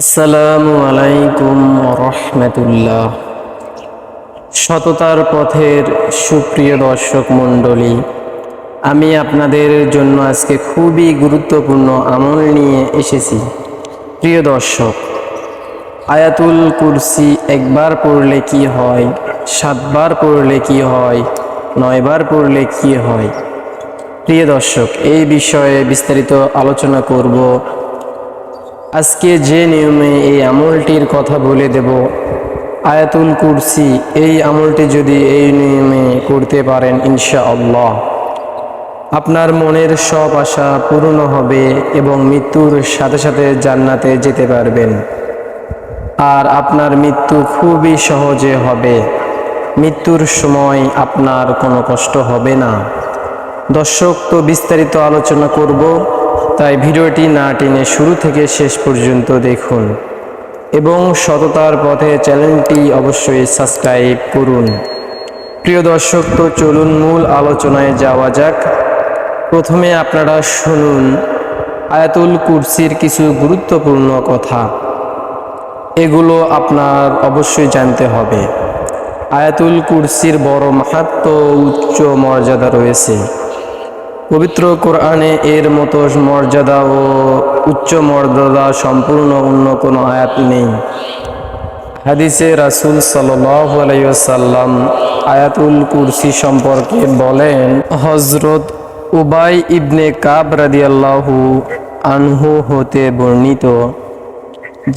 আসসালামু আলাইকুম রহমতুল্লাহ। সততার পথের সুপ্রিয় দর্শক মণ্ডলী, আমি আপনাদের জন্য আজকে খুবই গুরুত্বপূর্ণ আমল নিয়ে এসেছি। প্রিয় দর্শক, আয়াতুল কুরসি একবার পড়লে কি হয়, সাতবার পড়লে কি হয়, নয়বার পড়লে কি হয়? প্রিয় দর্শক, এই বিষয়ে বিস্তারিত আলোচনা করব আজকে যে নিয়মে এই আমলটির কথা বলে দেব, আয়াতুল কুরসি, এই আমলটি যদি এই নিয়মে করতে পারেন ইনশা আল্লাহ আপনার মনের সব আশা পূর্ণ হবে এবং মৃত্যুর সাথে সাথে জান্নাতে যেতে পারবেন। আর আপনার মৃত্যু খুবই সহজে হবে। মৃত্যুর সময় আপনার কোনো কষ্ট হবে না। দর্শক, তো বিস্তারিত আলোচনা করব। তাই ভিডিওটি না টেনে শুরু থেকে শেষ পর্যন্ত দেখুন এবং সততার পথে চ্যানেলটি অবশ্যই সাবস্ক্রাইব করুন। প্রিয় দর্শক, তো চলুন মূল আলোচনায় যাওয়া যাক। প্রথমে আপনারা শুনুন আয়াতুল কুরসির কিছু গুরুত্বপূর্ণ কথা। এগুলো আপনার অবশ্যই জানতে হবে। আয়াতুল কুরসির বড় মাহাত্ম উচ্চ মর্যাদা রয়েছে। পবিত্র কোরআনে এর মতো মর্যাদা ও উচ্চ মর্যাদা সম্পূর্ণ অন্য কোনো আয়াত নেই। হাদিসে রাসুল সাল্লাম আয়াতুল কুরসি সম্পর্কে বলেন হজরত উবাই ইবনে কাব রাদিয়াল্লাহু আনহু হতে বর্ণিত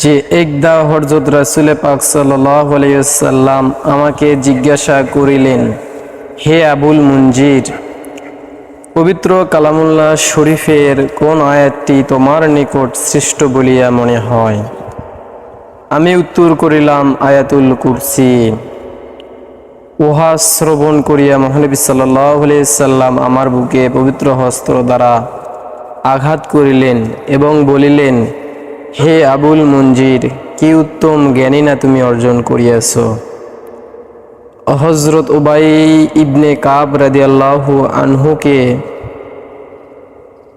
যে, একদা হরজত রাসুলে পাক সাল্লাম আমাকে জিজ্ঞাসা করিলেন, হে আবুল মুঞ্জির পবিত্র কালামুল্লাহ শরীফের কোন আয়াতটি তোমার নিকট শ্রেষ্ঠ বলিয়া মনে হয়? আমি উত্তর করিলাম, আয়াতুল কুরসি। উহা শ্রবণ করিয়া মহানবী সাল্লাম আমার বুকে পবিত্র হস্ত্র দ্বারা আঘাত করিলেন এবং বলিলেন, হে আবুল মঞ্জির, কি উত্তম জ্ঞানী না তুমি অর্জন করিয়াছ? হজরত উবাই ইবনে কাব রাদিয়াল্লাহু আনহুকে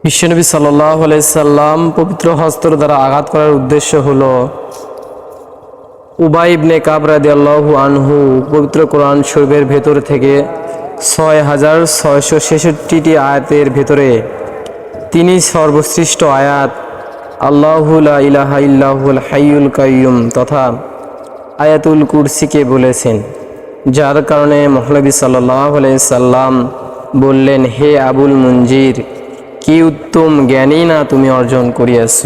বিশ্বনবী সাল্লাহ সাল্লাম পবিত্র হস্তর দ্বারা আঘাত করার উদ্দেশ্য হল উবাই ইবনে কাব রাদিয়াল্লাহু আনহু পবিত্র কোরআন শরীফের ভেতর থেকে ছয় হাজার ছয়শো ছেষট্টিটি আয়াতের ভেতরে তিনি সর্বশ্রেষ্ঠ আয়াত আল্লাহুলা ইলাহা ইল্লাহুল হাইউল কাইয়ুম, তথা আয়াতুল কুরসিকে বলেছেন। যার কারণে মহলবী সাল্লাহ সাল্লাম বললেন, হে আবুল মঞ্জির কি উত্তম জ্ঞানী না তুমি অর্জন করিয়াছ?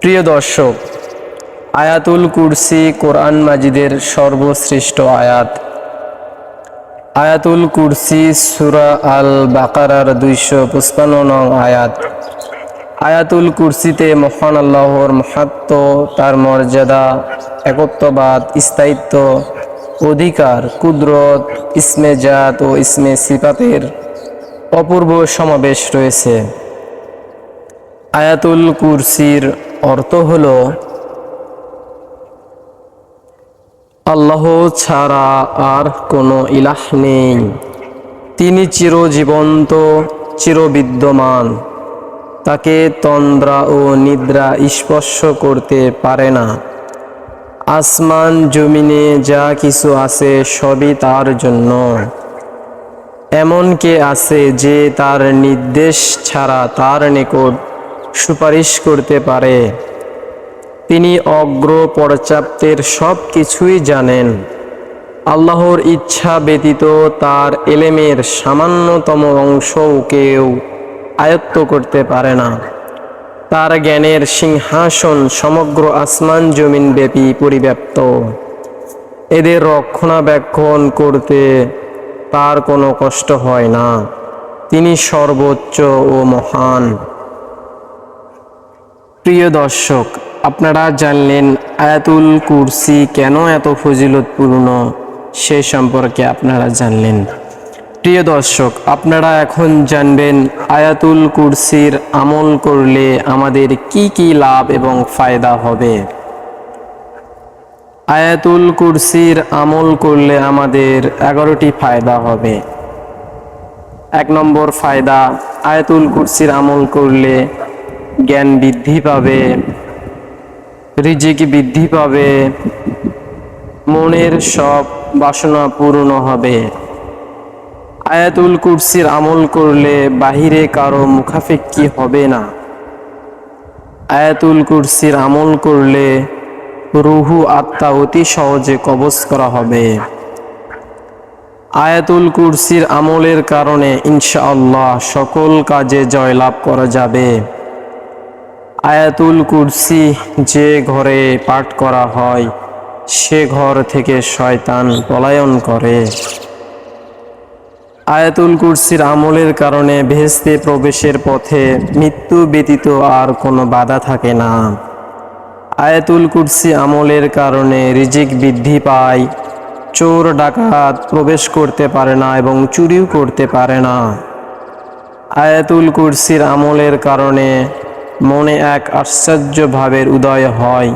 প্রিয় দর্শক, আয়াতুল কুরসি কোরআন মাজিদের সর্বশ্রেষ্ঠ আয়াত। আয়াতুল কুরসি সুরা আল বাকারার দুইশো পঁচপান্ন নং আয়াত। আয়াতুল কুরসিতে মহান আল্লাহর মাহাত্ম, তার মর্যাদা, একত্ববাদ, স্থায়িত্ব অধিকার, কুদরত, ইসমে জাত ও ইসমে সিপাতের অপূর্ব সমাবেশ রয়েছে। আয়াতুল কুরসির অর্থ হল, আল্লাহ ছাড়া আর কোনো ইলাহ নেই। তিনি চিরজীবন্ত, চিরবিদ্যমান। তাকে তন্দ্রা ও নিদ্রা স্পর্শ করতে পারে না। আসমান, জমিনে যা কিছু আছে সবই তার জন্য। এমন কে আছে যে তার নির্দেশ ছাড়া তার নিকট সুপারিশ করতে পারে। তিনি অগ্র পর্যাপ্তের সব কিছুই জানেন। আল্লাহর ইচ্ছা ব্যতীত তার এলেমের সামান্যতম অংশও কেউ আয়ত্ত করতে পারে না। তার জ্ঞানের সিংহাসন সমগ্র আসমান জমিন ব্যাপী পরিব্যাপ্ত। এদের রক্ষণাবেক্ষণ করতে তার কোনো কষ্ট হয় না। তিনি সর্বোচ্চ ও মহান। প্রিয় দর্শক, আপনারা জানলেন আয়াতুল কুরসি কেন এত ফজিলতপূর্ণ, সে সম্পর্কে আপনারা জানলেন। প্রিয় দর্শক, আপনারা এখন জানবেন আয়াতুল কুরসির আমল করলে আমাদের কি কি লাভ এবং ফায়দা হবে। আয়াতুল কুরসির আমল করলে আমাদের এগারোটি ফায়দা হবে। এক নম্বর ফায়দা, আয়াতুল কুরসির আমল করলে জ্ঞান বৃদ্ধি পাবে, রিজিক বৃদ্ধি পাবে, মনের সব বাসনা পূর্ণ হবে। আয়াতুল কুরসির আমল করলে বাহিরে কারও মুখাফেক্কি হবে না। আয়াতুল কুরসির আমল করলে রুহু আত্মা অতি সহজে কবজ করা হবে। আয়াতুল কুরসির আমলের কারণে ইনশাআল্লাহ সকল কাজে জয়লাভ করা যাবে। আয়াতুল কুরসি যে ঘরে পাঠ করা হয়, সে ঘর থেকে শয়তান পলায়ন করে। আয়াতুল কুরসির আমলের কারণে ভেস্তে প্রবেশের পথে মৃত্যু ব্যতীত আর কোনো বাধা থাকে না। আয়াতুল কুরসি আমলের কারণে রিজিক বৃদ্ধি পায়, চোর ডাকাত প্রবেশ করতে পারে না এবং চুরিও করতে পারে না। আয়াতুল কুরসির আমলের কারণে মনে এক আশ্চর্য ভাবের উদয় হয়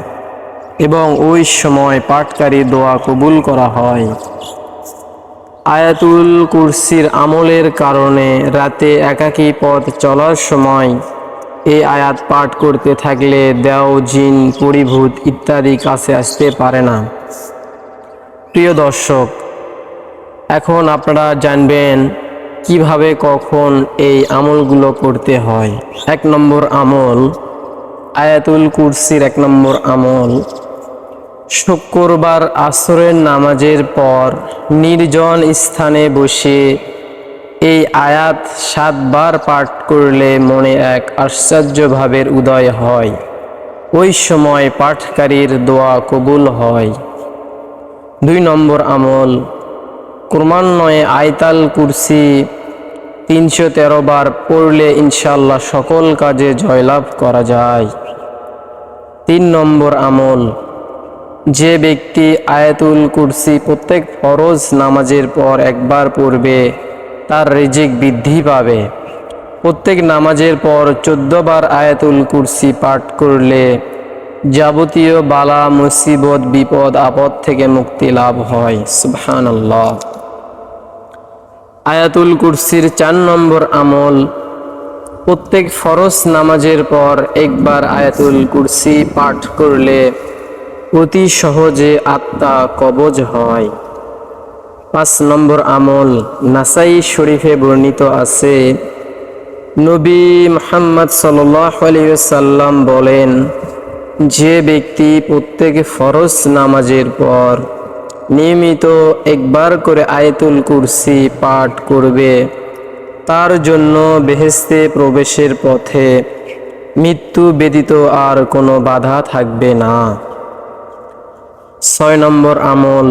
এবং ওই সময় পাটকারী দোয়া কবুল করা হয়। আয়াতুল কুরসির আমলের কারণে রাতে একাকী পথ চলার সময় এই আয়াত পাঠ করতে থাকলে দেও, জিন, পরিভূত ইত্যাদি কাছে আসতে পারে না। প্রিয় দর্শক, এখন আপনারা জানবেন কীভাবে কখন এই আমলগুলো করতে হয়। এক নম্বর আমল, আয়াতুল কুরসির এক নম্বর আমল শুক্রবার আসরের নামাজের পর নির্জন স্থানে বসে এই আয়াত সাতবার পাঠ করলে মনে এক আশ্চর্য ভাবের উদয় হয়। ওই সময় পাঠকারীর দোয়া কবুল হয়। দুই নম্বর আমল ক্রমান্বয়ে আয়তাল কুরসি তিনশো তেরো বার পড়লে ইনশাল্লাহ সকল কাজে জয়লাভ করা যায়। তিন নম্বর আমল যে ব্যক্তি আয়াতুল কুরসি প্রত্যেক ফরজ নামাজের পর একবার পড়বে, তার রিজিক বৃদ্ধি পাবে। প্রত্যেক নামাজের পর বার আয়াতুল কুরসি পাঠ করলে যাবতীয় বালা, মুসিবত, বিপদ, আপদ থেকে মুক্তি লাভ হয়। সুবহান আয়াতুল কুরসির চার নম্বর আমল, প্রত্যেক ফরজ নামাজের পর একবার আয়াতুল কুরসি পাঠ করলে অতি সহজে আত্মা কবজ হয়। পাঁচ নম্বর আমল, নাসাই শরীফে বর্ণিত আছে, নবী মোহাম্মদ সাল্লাম বলেন, যে ব্যক্তি প্রত্যেক ফরজ নামাজের পর নিয়মিত একবার করে আয়তুল কুরসি পাঠ করবে, তার জন্য বেহেস্তে প্রবেশের পথে মৃত্যু ব্যতীত আর কোনো বাধা থাকবে না। ছয় নম্বর আমল,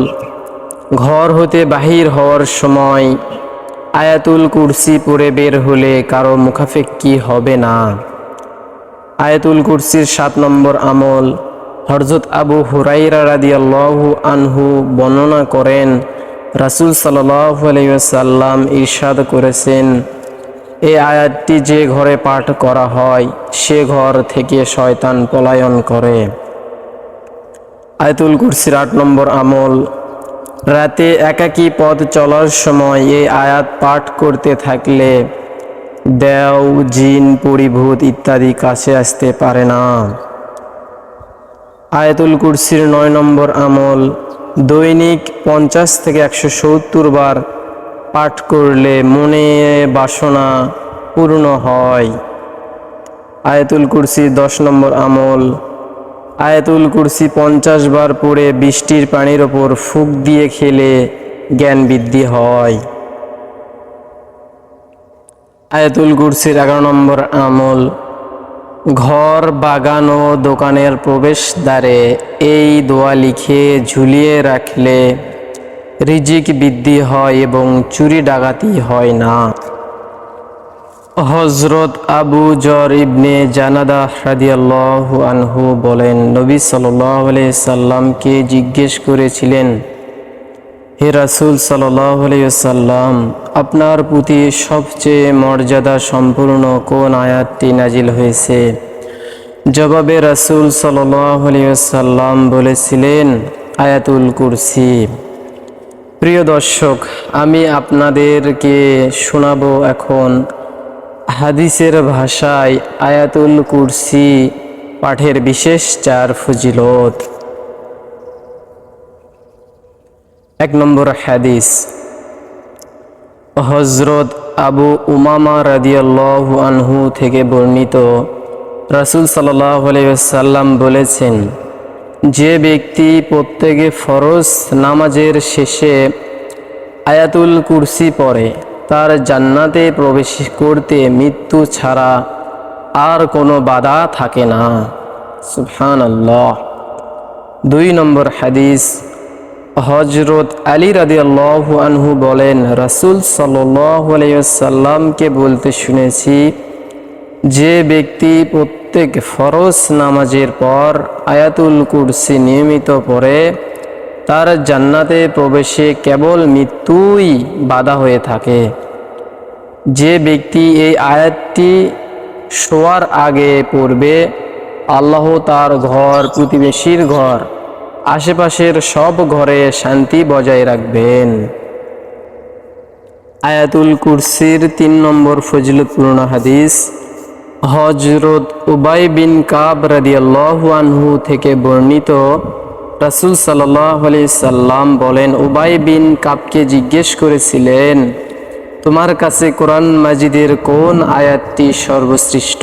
ঘর হতে বাহির হওয়ার সময় আয়াতুল কুরসি পরে বের হলে কারও মুখাফেক্কি হবে না? আয়াতুল কুরসির সাত নম্বর আমল হরজত আবু হুরাইরা রাদিয়াল্লাহু আনহু বর্ণনা করেন, রাসুল ওয়াসাল্লাম ইরশাদ করেছেন এই আয়াতটি যে ঘরে পাঠ করা হয়, সে ঘর থেকে শয়তান পলায়ন করে। আয়াতুল কুরসির আট নম্বর আমল। রাতে একাকী পথ চলার সময় এই আয়াত পাঠ করতে থাকলে দেও, জিন, পরিভূত ইত্যাদি কাছে আসতে পারে না। আয়াতুল কুরসির নয় নম্বর আমল দৈনিক পঞ্চাশ থেকে একশো সত্তর বার পাঠ করলে মনে বাসনা পূর্ণ হয়। আয়াতুল কুরসির দশ নম্বর আমল আয়াতুল কুরসি পঞ্চাশ বার পড়ে বৃষ্টির পানির ওপর ফুক দিয়ে খেলে জ্ঞান বৃদ্ধি হয়। আয়াতুল কুরসির এগারো নম্বর আমল, ঘর, বাগান ও দোকানের প্রবেশদ্বারে এই দোয়া লিখে ঝুলিয়ে রাখলে রিজিক বৃদ্ধি হয় এবং চুরি ডাকাতি হয় না। হজরত আবু জর ইবনে জানাদা রাদিয়াল্লাহু আনহু বলেন, নবী সাল্লাহ সাল্লামকে জিজ্ঞেস করেছিলেন, হে রাসুল সাল্লাম, আপনার প্রতি সবচেয়ে মর্যাদা সম্পূর্ণ কোন আয়াতটি নাজিল হয়েছে? জবাবে রাসুল সাল্লাম বলেছিলেন, আয়াতুল কুরসি। প্রিয় দর্শক, আমি আপনাদেরকে শোনাব এখন হাদিসের ভাষায় আয়াতুল কুরসি পাঠের বিশেষ চার ফজিলত। এক নম্বর হাদিস হজরত আবু উমামা রাদিয়াল্লাহু আনহু থেকে বর্ণিত। রাসূল আলাইহি সাল্লাম বলেছেন, যে ব্যক্তি প্রত্যেকে ফরজ নামাজের শেষে আয়াতুল কুরসি পড়ে তার জান্নাতে প্রবেশ করতে মৃত্যু ছাড়া আর কোনো বাধা থাকে না। সুবহান আল্লাহ দুই নম্বর হাদিস হজরত আলী রাদি আল্লাহু আনহু বলেন, রাসুল সাল্লামকে বলতে শুনেছি, যে ব্যক্তি প্রত্যেক ফরজ নামাজের পর আয়াতুল কুরসি নিয়মিত পড়ে তার জান্নাতে প্রবেশে কেবল মৃত্যুই বাধা হয়ে থাকে। যে ব্যক্তি এই আয়াতটি শোয়ার আগে পড়বে, আল্লাহ তার ঘর, প্রতিবেশীর ঘর, আশেপাশের সব ঘরে শান্তি বজায় রাখবেন। আয়াতুল কুরসির তিন নম্বর ফজিলতপূর্ণ হাদিস হজরত উবাই বিন কাব রাদিয়াল্লাহু আনহু থেকে বর্ণিত রাসূল সাল্লাল্লাহু আলাইহি সাল্লাম বলেন, উবাই বিন কাপকে জিজ্ঞেস করেছিলেন, তোমার কাছে কোরআন মাজিদের কোন আয়াতটি সর্বশ্রেষ্ঠ?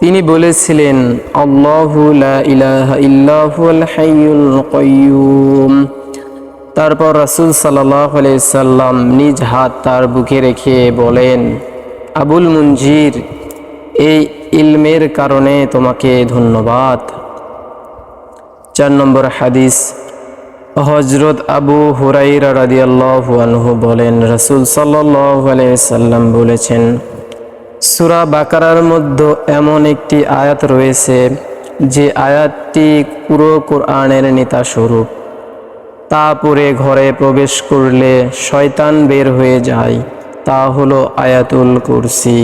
তিনি বলেছিলেন তারপর রাসূল আলাইহি সাল্লাম নিজ হাত তার বুকে রেখে বলেন, আবুল মুনজির, এই ইলমের কারণে তোমাকে ধন্যবাদ। চার নম্বর হাদিস হজরত আবু হুরাইরা রাদিয়াল্লাহু বলেন, রসুল সাল্লাম বলেছেন, সূরা বাকারার মধ্যে এমন একটি আয়াত রয়েছে, যে আয়াতটি পুরো কোরআনের নেতা স্বরূপ তা পরে ঘরে প্রবেশ করলে শয়তান বের হয়ে যায়। তা হলো আয়াতুল কুরসি।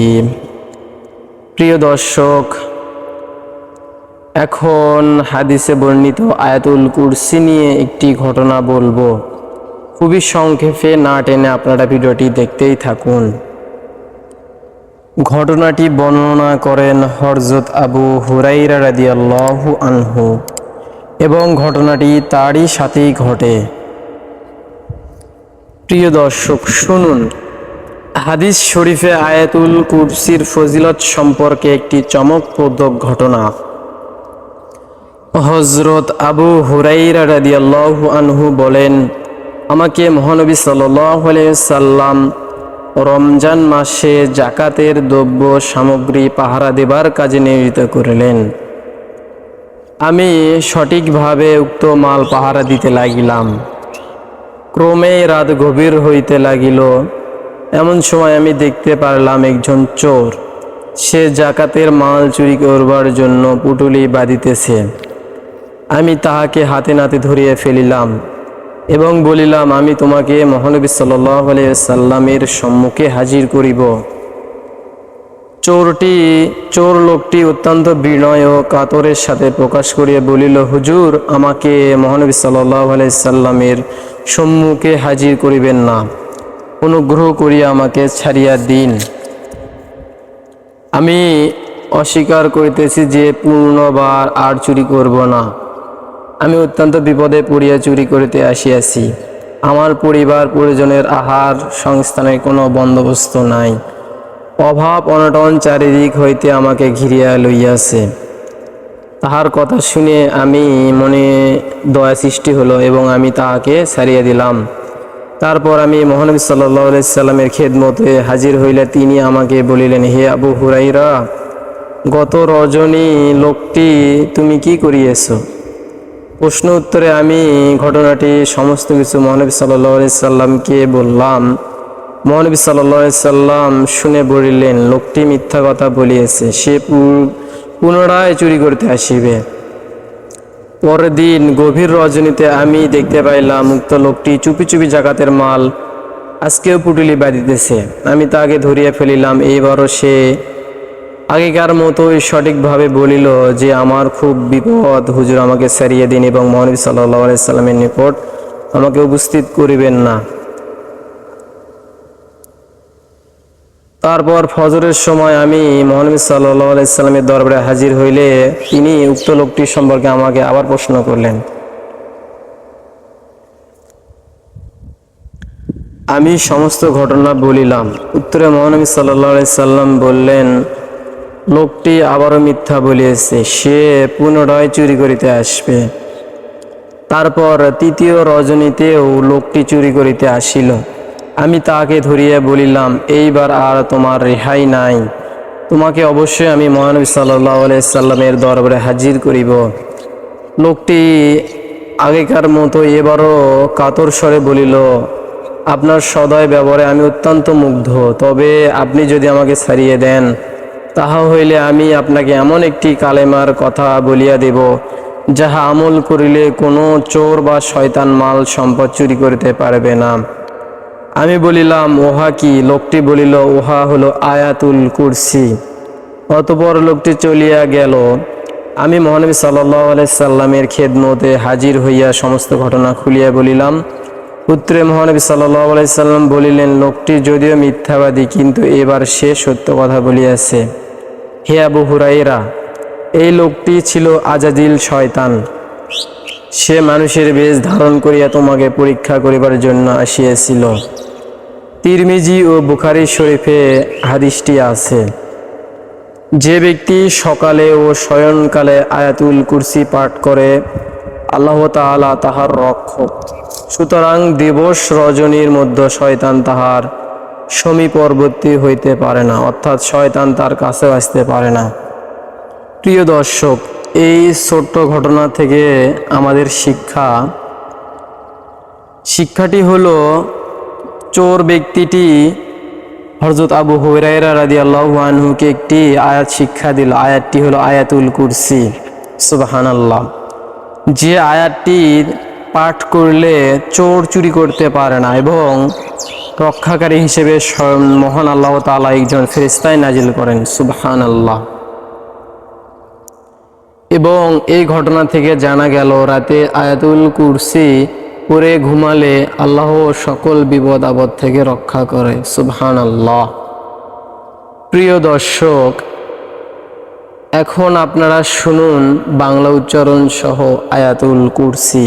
প্রিয় দর্শক এখন হাদিসে বর্ণিত আয়াতুল কুরসি নিয়ে একটি ঘটনা বলব। খুবই সংক্ষেপে না টেনে আপনারা ভিডিওটি দেখতেই থাকুন। ঘটনাটি বর্ণনা করেন হরজত আবু হুরাইরা রাদিয়াল্লাহু আনহু এবং ঘটনাটি তারই সাথেই ঘটে। প্রিয় দর্শক, শুনুন। হাদিস শরীফে আয়াতুল কুরসির ফজিলত সম্পর্কে একটি চমকপ্রদ ঘটনা। হজরত আবু হুরাইরা রাদিয়াল্লাহু আনহু বলেন, আমাকে মহানবী সাল্লাম রমজান মাসে জাকাতের দ্রব্য সামগ্রী পাহারা দেবার কাজে নিয়োজিত করলেন। আমি সঠিকভাবে উক্ত মাল পাহারা দিতে লাগিলাম। ক্রমে রাত গভীর হইতে লাগিল। এমন সময় আমি দেখতে পারলাম একজন চোর। সে জাকাতের মাল চুরি করবার জন্য পুটুলি বাঁধিতেছে। আমি তাহাকে হাতে নাতে ধরিয়ে ফেলিলাম এবং বলিলাম, আমি তোমাকে মহানবী সাল্লাহ সাল্লামের সম্মুখে হাজির করিব। চোরটি, চোর লোকটি অত্যন্ত বিনয় ও কাতরের সাথে প্রকাশ করিয়া বলিল, হুজুর, আমাকে মহানবী সাল্লাহ সাল্লামের সম্মুখে হাজির করিবেন না। অনুগ্রহ করিয়া আমাকে ছাড়িয়া দিন। আমি অস্বীকার করিতেছি যে পূর্ণবার আর চুরি করব না। আমি অত্যন্ত বিপদে পড়িয়া চুরি করিতে আসিয়াছি। আমার পরিবার পরিজনের আহার সংস্থানের কোনো বন্দোবস্ত নাই। অভাব অনটন চারিদিক হইতে আমাকে ঘিরিয়া লইয়াছে। তাহার কথা শুনে আমি মনে দয়া সৃষ্টি হলো এবং আমি তাহাকে ছাড়িয়ে দিলাম। তারপর আমি মহানবী সাল্লাহ সাল্লামের খেদমতে হাজির হইলে তিনি আমাকে বলিলেন, হে আবু হুরাইরা গত রজনী লোকটি তুমি কি করিয়েছো? প্রশ্ন উত্তরে আমি ঘটনাটি সমস্ত কিছু মহানবী সাল্লাহ সাল্লামকে বললাম। মহানবী সাল্লাহ সাল্লাম শুনে বলিলেন, লোকটি মিথ্যা কথা বলিয়েছে, সে পুনরায় চুরি করতে আসিবে। পরের দিন গভীর রজনীতে আমি দেখতে পাইলাম, উক্ত লোকটি চুপি চুপি জাকাতের মাল আজকেও পুটুলি বাঁধিতেছে। আমি তাকে ধরিয়া ফেলিলাম, এইবারও সে আগেকার মতোই সঠিকভাবে বলিল যে আমার খুব বিপদ, হুজুর আমাকে সারিয়ে দিন এবং মহানবী সাল্লাহ সাল্লামের নিকট আমাকে উপস্থিত করিবেন না। তারপর ফজরের সময় আমি মহানবী সাল্লাহ আলাইসাল্লামের দরবারে হাজির হইলে তিনি উক্ত লোকটি সম্পর্কে আমাকে আবার প্রশ্ন করলেন। আমি সমস্ত ঘটনা বলিলাম। উত্তরে মহানবী সাল্লাহ সাল্লাম বললেন লোকটি আবারও মিথ্যা বলিয়েছে, সে পুনরায় চুরি করিতে আসবে। তারপর তৃতীয় রজনীতেও লোকটি চুরি করিতে আসিল। আমি তাকে ধরিয়া বলিলাম, এইবার আর তোমার রেহাই নাই। তোমাকে অবশ্যই আমি মহানবী সাল্লাহ সাল্লামের দরবারে হাজির করিব। লোকটি আগেকার মতো এবারও কাতর স্বরে বলিল, আপনার সদয় ব্যবহারে আমি অত্যন্ত মুগ্ধ। তবে আপনি যদি আমাকে ছাড়িয়ে দেন তাহা হইলে আমি আপনাকে এমন একটি কালেমার কথা বলিয়া দেব, যাহা আমল করিলে কোনো চোর বা শয়তান মাল সম্পদ চুরি করিতে পারবে না। আমি বলিলাম, ওহা কি? লোকটি বলিল, ওহা হলো আয়াতুল কুরসি। অতপর লোকটি চলিয়া গেল। আমি মহানবী সাল্লাহ সাল্লামের খেদমতে হাজির হইয়া সমস্ত ঘটনা খুলিয়া বলিলাম। পুত্রে মহানবী সাল্লাহ সাল্লাম বলিলেন, লোকটি যদিও মিথ্যাবাদী, কিন্তু এবার সে সত্য কথা বলিয়াছে। হে আবু হুরাইরা এই লোকটি ছিল আজাদিল শয়তান। সে মানুষের বেশ ধারণ করিয়া তোমাকে পরীক্ষা করিবার জন্য আসিয়াছিল। তিরমিজি ও বুখারি শরীফে হাদিসটি আছে। যে ব্যক্তি সকালে ও শয়নকালে আয়াতুল কুরসি পাঠ করে, আল্লাহ তাহার রক্ষক সুতরাং দিবস রজনীর মধ্যে শয়তান তাহার সমীপবর্তী হইতে পারে না, অর্থাৎ শয়তান তার কাছে আসতে পারে না। প্রিয় দর্শক, এই ছোট্ট ঘটনা থেকে আমাদের শিক্ষা। শিক্ষাটি হলো, চোর ব্যক্তিটি হরজত আবু হুরাইরা রাদি আল্লাহ আনহুকে একটি আয়াত শিক্ষা দিল। আয়াতটি হলো আয়াতুল কুরসি। সুবাহান আল্লাহ যে আয়াতটি পাঠ করলে চোর চুরি করতে পারে না এবং রক্ষাকারী হিসেবে স্বয়ং মহান আল্লাহ তালা একজন ফেরিস্তায় নাজিল করেন সুবহান আল্লাহ এবং এই ঘটনা থেকে জানা গেল, রাতে আয়াতুল কুরসি পরে ঘুমালে আল্লাহ সকল বিপদ আপদ থেকে রক্ষা করে সুবহান আল্লাহ প্রিয় দর্শক, এখন আপনারা শুনুন বাংলা উচ্চারণ সহ আয়াতুল কুরসি।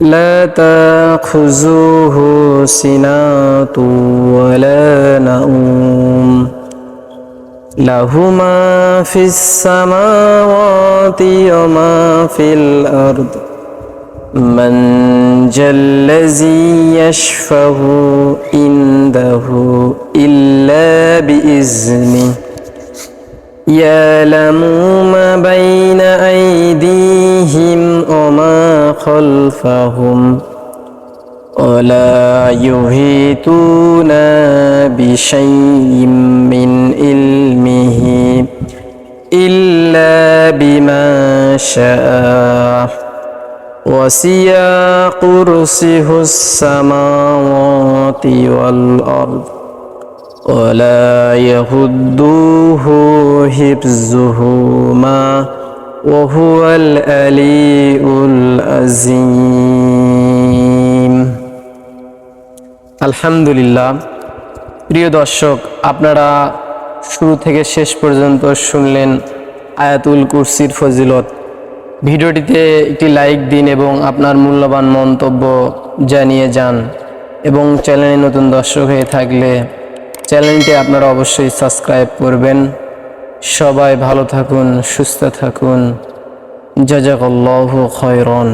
لا تأخذه سنة ولا نوم. له ما في السماوات وما في الأرض. من ذا الذي يشفه عنده إلا بإذنه. يعلم ما بين أيديهم وما خلفهم ولا يهيتون بشيء من علمه إلا بما شاء وسع كرسيه السماوات والأرض ولا يهده حفظهما وهو الألي العظيم আলহামদুলিল্লাহ প্রিয় দর্শক আপনারা শুরু থেকে শেষ পর্যন্ত শুনলেন আয়াতুল কুরসির ফজিলত ভিডিওটিতে একটি লাইক দিন এবং আপনার মূল্যবান মন্তব্য জানিয়ে যান এবং চ্যানেলে নতুন দর্শক হয়ে থাকলে চ্যানেলটি আপনারা অবশ্যই সাবস্ক্রাইব করবেন সবাই ভালো থাকুন সুস্থ থাকুন। জজাকল্লাহ খয়রন।